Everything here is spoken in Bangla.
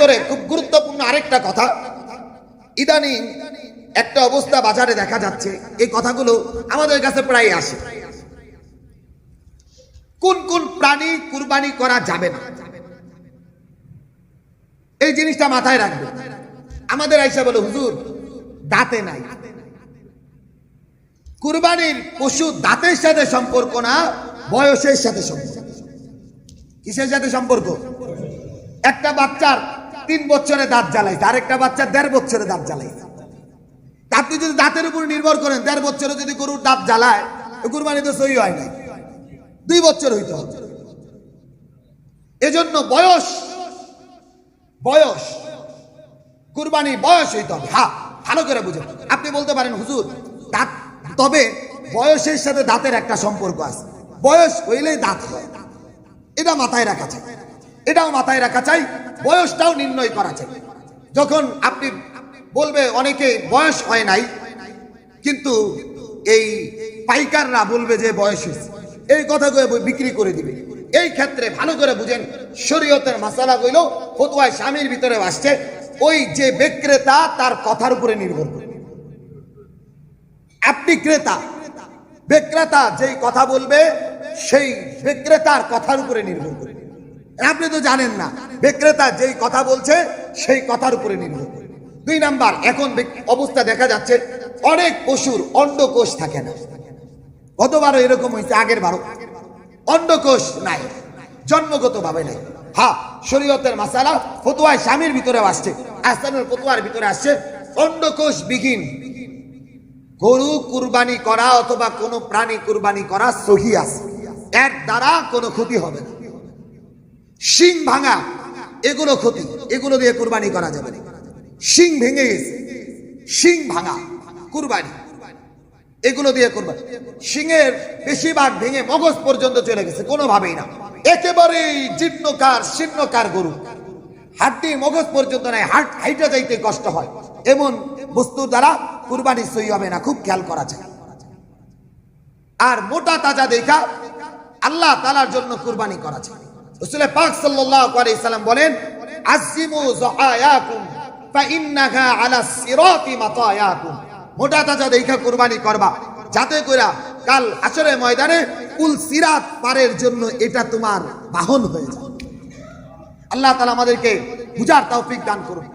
ভিতরে খুব গুরুত্বপূর্ণ আরেকটা কথা। ইদানিং একটা অবস্থা বাজারে দেখা যাচ্ছে। এই কথাগুলো আমাদের কাছে প্রায় আসে। কোন কোন প্রাণী কুরবানি করা যাবে না? এই জিনিসটা মাথায় রাখবে। আমাদের আইসা বলে, হুজুর, দাঁতে নাই। কুরবানির পশু দাঁতের সাথে সম্পর্ক না, বয়সের সাথে সম্পর্ক। কিসের সাথে সম্পর্ক? একটা বাচ্চার তিন বছরে দাঁত জ্বালাইছে, আরেকটা বাচ্চা দেড় বছরে দাঁত জ্বালাইছে। আপনি যদি দাঁতের উপর নির্ভর করেন, দেড় বছরে যদি গরুর দাঁত জ্বালায় কুরবানি তো সহি হয় না দুই বছর হইতে হবে। এজন্য বয়স বয়স, কুরবানি বয়স হইতে হবে। হ্যাঁ ভালো করে বুঝুন। আপনি বলতে পারেন, হুজুর, দাঁত, তবে বয়সের সাথে দাঁতের একটা সম্পর্ক আছে। বয়স হইলেই দাঁত হয়। এটা মাথায় রাখা চাই। এটাও মাথায় রাখা চাই। বয়সটাও নির্ণয় করা চাই যখন আপনি বলবে অনেকে বয়স হয় নাই, কিন্তু এই পাইকাররা বলবে যে বয়স হয়েছে। এই কথা বিক্রি করে দিবে। এই ক্ষেত্রে ভালো করে বুঝেন, শরীয়তের মাসালা কইল ফতুয়ায় স্বামীর ভিতরে আসছে, ওই যে বিক্রেতা তার কথার উপরে নির্ভর করে। আপনি ক্রেতা, বিক্রেতা যেই কথা বলবে, সেই বিক্রেতার কথার উপরে নির্ভর করে। আপনি তো জানেন না। বিক্রেতা যেই কথা বলছে, সেই কথার উপরে নির্ভর করে। দুই নাম্বার, এখন অবস্থা দেখা যাচ্ছে, অনেক পশুর অন্ডকোষ থাকে না। গতবারও এরকম হয়েছে আগের বারও অন্ডকোষ নাই জন্মগত ভাবে নাই। হ্যাঁ শরীয়তের মাসালা, ফতুয়ায় স্বামীর ভিতরে আসছে আস্তানের ফতুয়ার ভিতরে আসছে অন্ডকোষ বিহীন গরু কুরবানি করা অথবা কোনো প্রাণী কুরবানি করা সহি আছে। এর দ্বারা কোনো ক্ষতি হবে না। শিং ভাঙা, এগুলো ক্ষতি, এগুলো দিয়ে কুরবানি করা যাবে। শিং ভেঙে গেছে, শিং ভাঙা, কুরবানি। এগুলো দিয়ে কুরবানি। শিংয়ের বেশিরভাগ ভেঙে মগজ পর্যন্ত চলে গেছে, কোনোভাবেই না। একেবারেই জীর্ণকার, শীর্ণকার গরু। হাড্ডি মগজ পর্যন্ত নাই হাট হাইটা যাইতে কষ্ট হয়। এমন বস্তুর দ্বারা কুরবানি সই হবে না, খুব খেয়াল করা যায়। আর মোটা তাজা দেখা, আল্লাহ তালার জন্য কুরবানি করা যায়। রসুল পাক সাল্লাল্লাহু আলাইহি সাল্লাম বলেন আজিমু যাহায়াকুম ফাইন্নাহা আলা সিরাতি মাতায়াকুম। মোটা তাজা দেখা কুরবানি করবা। যাতে কইরা কাল আসরের ময়দানে কুল সিরাত পারের জন্য এটা তোমার বাহন হয়ে যায়। আল্লাহ তাআলা আমাদেরকে বুঝার তৌফিক দান করুন।